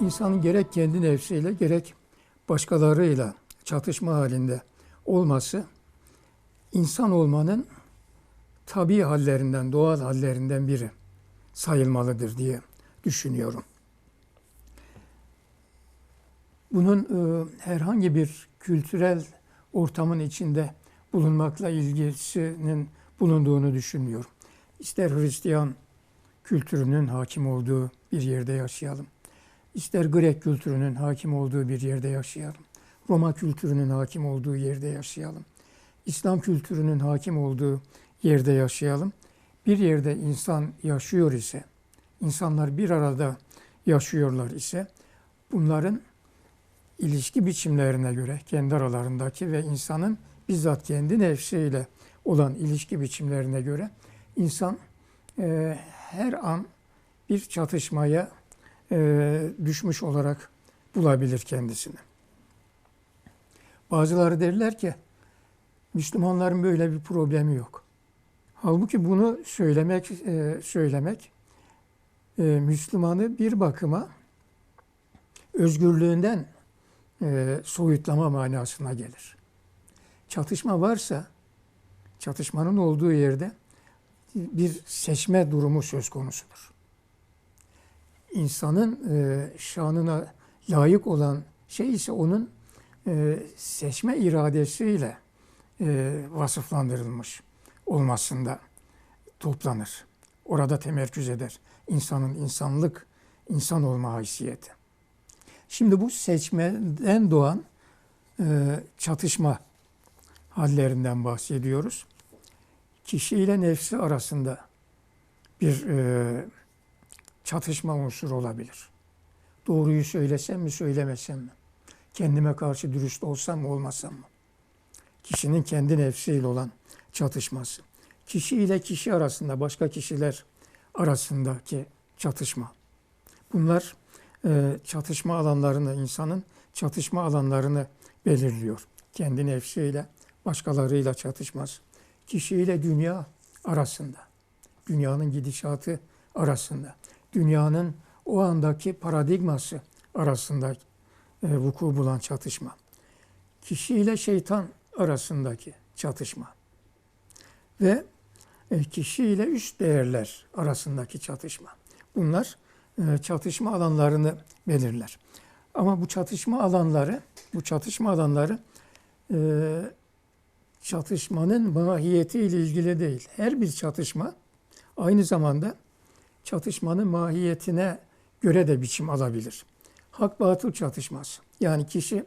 insanın gerek kendi nefsiyle gerek başkalarıyla çatışma halinde olması insan olmanın tabi hallerinden, doğal hallerinden biri sayılmalıdır diye düşünüyorum. Bunun e, herhangi bir kültürel ortamın içinde bulunmakla ilgisinin bulunduğunu düşünmüyorum. İster Hristiyan kültürünün hakim olduğu bir yerde yaşayalım. İster Grek kültürünün hakim olduğu bir yerde yaşayalım. Roma kültürünün hakim olduğu yerde yaşayalım. İslam kültürünün hakim olduğu yerde yaşayalım. Bir yerde insan yaşıyor ise, insanlar bir arada yaşıyorlar ise bunların ilişki biçimlerine göre kendi aralarındaki ve insanın bizzat kendi nefsiyle olan ilişki biçimlerine göre insan e, her an bir çatışmaya e, düşmüş olarak bulabilir kendisini. Bazıları derler ki Müslümanların böyle bir problemi yok. Halbuki bunu söylemek e, söylemek e, Müslümanı bir bakıma özgürlüğünden e, soyutlama manasına gelir. Çatışma varsa çatışmanın olduğu yerde bir seçme durumu söz konusudur. İnsanın e, şanına layık olan şey ise onun e, seçme iradesiyle e, vasıflandırılmış olmasında toplanır. Orada temerküz eder. İnsanın insanlık, insan olma haysiyeti. Şimdi bu seçmeden doğan e, çatışma hallerinden bahsediyoruz. Kişi ile nefsi arasında bir e, çatışma unsuru olabilir. Doğruyu söylesem mi, söylemesem mi? Kendime karşı dürüst olsam mı, olmasam mı? Kişinin kendi nefsiyle olan çatışması. Kişi ile kişi arasında, başka kişiler arasındaki çatışma. Bunlar e, çatışma alanlarını, insanın çatışma alanlarını belirliyor. Kendi nefsiyle, başkalarıyla çatışması. Kişiyle dünya arasında, dünyanın gidişatı arasında, dünyanın o andaki paradigması arasında e, vuku bulan çatışma. Kişiyle şeytan arasındaki çatışma. Ve e, kişiyle üst değerler arasındaki çatışma. Bunlar e, çatışma alanlarını belirler. Ama bu çatışma alanları, bu çatışma alanları e, çatışmanın mahiyetiyle ilgili değil. Her bir çatışma aynı zamanda çatışmanın mahiyetine göre de biçim alabilir. Hak batıl çatışması. Yani kişi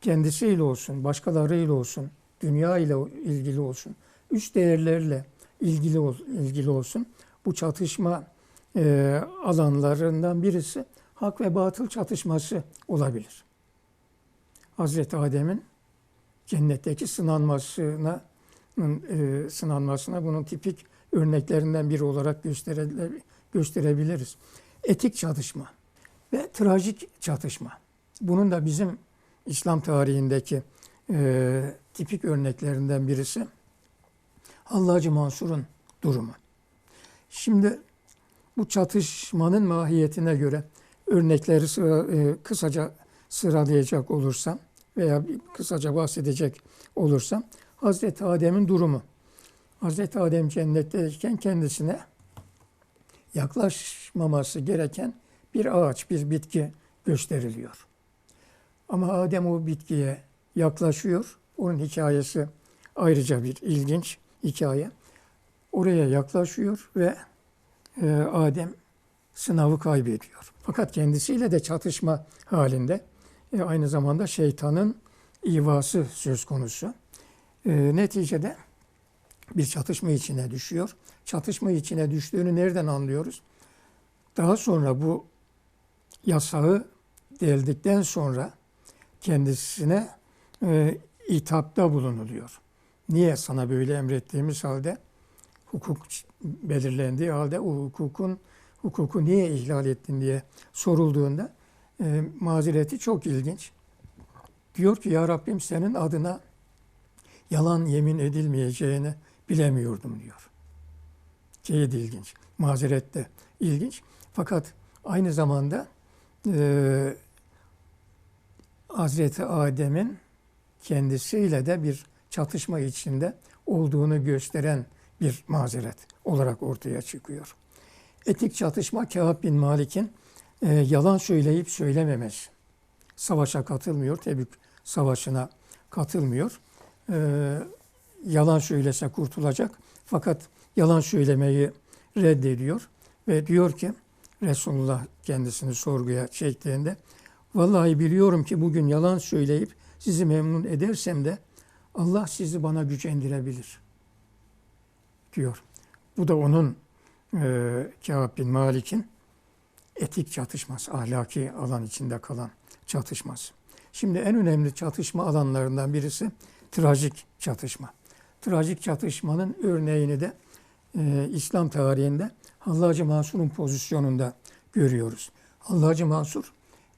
kendisiyle olsun, başkalarıyla olsun, dünya ile ilgili olsun, üç değerlerle ilgili ilgili olsun. Bu çatışma e, alanlarından birisi hak ve batıl çatışması olabilir. Hazreti Adem'in cennetteki sınanmasına e, sınanmasına bunun tipik örneklerinden biri olarak göstere, gösterebiliriz. Etik çatışma ve trajik çatışma. Bunun da bizim İslam tarihindeki e, tipik örneklerinden birisi Hallacı Mansur'un durumu. Şimdi bu çatışmanın mahiyetine göre örnekleri sıra, e, kısaca sıralayacak olursam veya kısaca bahsedecek olursam Hazreti Adem'in durumu. Hazreti Adem cennetteyken kendisine yaklaşmaması gereken bir ağaç, bir bitki gösteriliyor. Ama Adem o bitkiye yaklaşıyor. Onun hikayesi ayrıca bir ilginç hikaye. Oraya yaklaşıyor ve e, Adem sınavı kaybediyor. Fakat kendisiyle de çatışma halinde e, aynı zamanda şeytanın ivası söz konusu. E, neticede bir çatışma içine düşüyor. Çatışma içine düştüğünü nereden anlıyoruz? Daha sonra bu yasağı deldikten sonra kendisine e, itapta bulunuluyor. Niye sana böyle emrettiğimiz halde hukuk belirlendiği halde o hukukun hukuku niye ihlal ettin diye sorulduğunda e, mazereti çok ilginç. Diyor ki ya Rabbim senin adına yalan yemin edilmeyeceğini bilemiyordum diyor. Şey ilginç. Mazerette ilginç. Fakat aynı zamanda e, Hazreti Adem'in kendisiyle de bir çatışma içinde olduğunu gösteren bir mazeret olarak ortaya çıkıyor. Etik çatışma Kâb bin Malik'in e, yalan söyleyip söylememesi. Savaşa katılmıyor, Tebük Savaşı'na katılmıyor. E, yalan söylese kurtulacak fakat yalan söylemeyi reddediyor ve diyor ki Resulullah kendisini sorguya çektiğinde vallahi biliyorum ki bugün yalan söyleyip sizi memnun edersem de Allah sizi bana gücendirebilir diyor. Bu da onun e, Kâb bin Malik'in etik çatışması, ahlaki alan içinde kalan çatışması. Şimdi en önemli çatışma alanlarından birisi trajik çatışma. Trajik çatışmanın örneğini de e, İslam tarihinde Hallacı Mansur'un pozisyonunda görüyoruz. Hallacı Mansur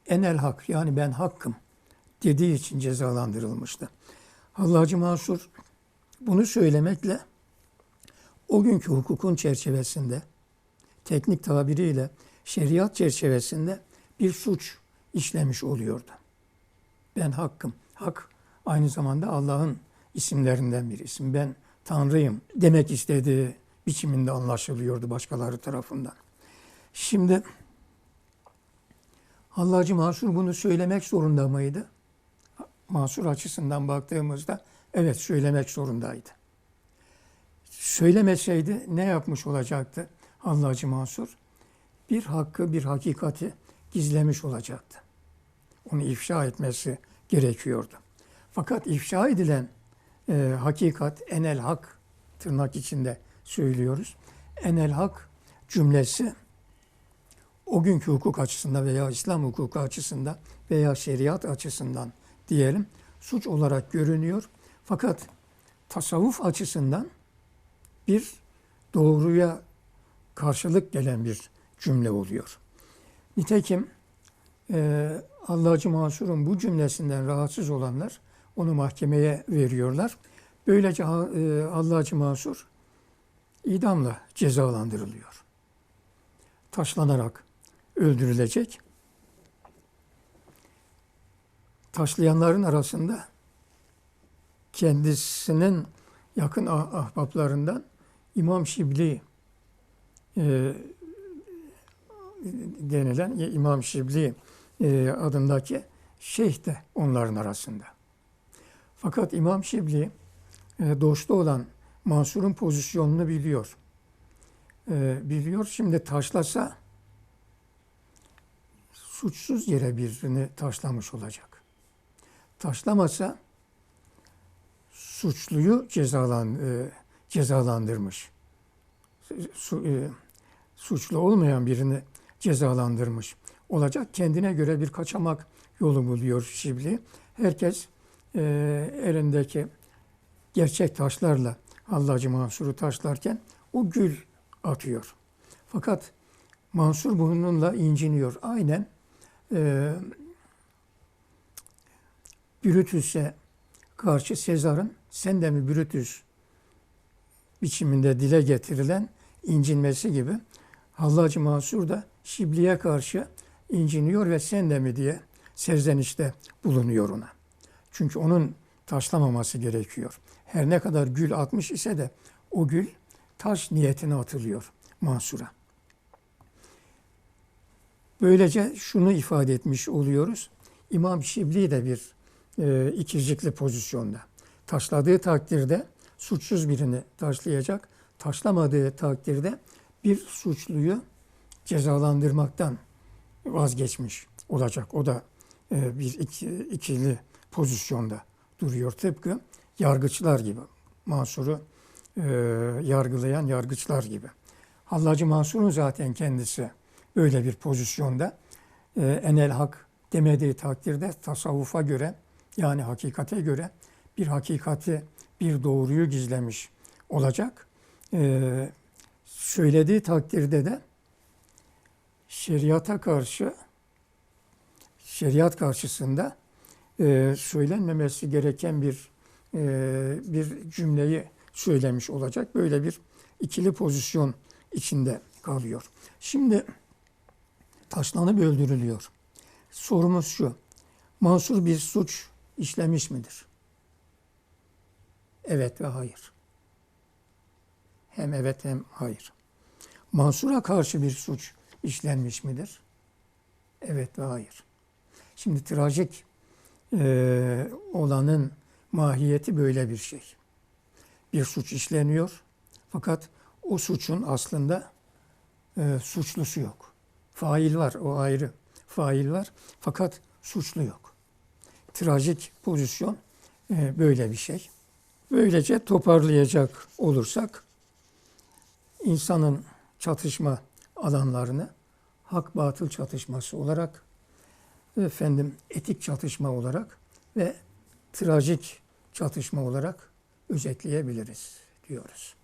enel hak yani ben hakkım dediği için cezalandırılmıştı. Hallacı Mansur bunu söylemekle o günkü hukukun çerçevesinde teknik tabiriyle şeriat çerçevesinde bir suç işlemiş oluyordu. Ben hakkım. Hak aynı zamanda Allah'ın isimlerinden bir isim. Ben Tanrıyım demek istediği biçiminde anlaşılıyordu başkaları tarafından. Şimdi Hallacı Mansur bunu söylemek zorunda mıydı? Mansur açısından baktığımızda evet söylemek zorundaydı. Söylemeseydi ne yapmış olacaktı Hallacı Mansur? Bir hakkı, bir hakikati gizlemiş olacaktı. Onu ifşa etmesi gerekiyordu. Fakat ifşa edilen e, hakikat, enel hak tırnak içinde söylüyoruz. Enel hak cümlesi o günkü hukuk açısından veya İslam hukuku açısından veya şeriat açısından diyelim suç olarak görünüyor. Fakat tasavvuf açısından bir doğruya karşılık gelen bir cümle oluyor. Nitekim e, Allah'cı Mansur'un bu cümlesinden rahatsız olanlar onu mahkemeye veriyorlar. Böylece e, Allah'cı Mansur idamla cezalandırılıyor. Taşlanarak öldürülecek. Taşlayanların arasında kendisinin yakın ah- ahbaplarından İmam Şibli e, denilen İmam Şibli e, adındaki şeyh de onların arasında. Fakat İmam Şibli e, doğuşta olan Mansur'un pozisyonunu biliyor. E, biliyor. Şimdi taşlasa suçsuz yere birini taşlamış olacak. Taşlamasa suçluyu e, cezalandırmış. Su, suçlu olmayan birini cezalandırmış olacak. Kendine göre bir kaçamak yolu buluyor Şibli. Herkes e, elindeki gerçek taşlarla Hallacı Mansur'u taşlarken o gül atıyor. Fakat Mansur bununla inciniyor. Aynen e, Brutus'e karşı Sezar'ın sen de mi Brutus biçiminde dile getirilen incinmesi gibi Hallacı Mansur da Şibli'ye karşı inciniyor ve sen de mi diye serzenişte bulunuyor ona. Çünkü onun taşlamaması gerekiyor. Her ne kadar gül atmış ise de o gül taş niyetine atılıyor Mansur'a. Böylece şunu ifade etmiş oluyoruz. İmam Şibli de bir e, ikircikli pozisyonda. Taşladığı takdirde suçsuz birini taşlayacak. Taşlamadığı takdirde bir suçluyu cezalandırmaktan vazgeçmiş olacak. O da e, bir iki, ikili pozisyonda duruyor. Tıpkı yargıçlar gibi. Mansur'u e, yargılayan yargıçlar gibi. Hallacı Mansur'un zaten kendisi böyle bir pozisyonda. E, enel hak demediği takdirde tasavvufa göre yani hakikate göre bir hakikati, bir doğruyu gizlemiş olacak. E, söylediği takdirde de şeriata karşı şeriat karşısında e, söylenmemesi gereken bir e, bir cümleyi söylemiş olacak. Böyle bir ikili pozisyon içinde kalıyor. Şimdi taşlanıp öldürülüyor. Sorumuz şu. Mansur bir suç işlemiş midir? Evet ve hayır. Hem evet hem hayır. Mansur'a karşı bir suç işlenmiş midir? Evet ve hayır. Şimdi trajik eee, olanın mahiyeti böyle bir şey. Bir suç işleniyor fakat o suçun aslında eee, suçlusu yok. Fail var o ayrı. Fail var fakat suçlu yok. Trajik pozisyon eee, böyle bir şey. Böylece toparlayacak olursak insanın çatışma alanlarını hak batıl çatışması olarak efendim etik çatışma olarak ve trajik çatışma olarak özetleyebiliriz diyoruz.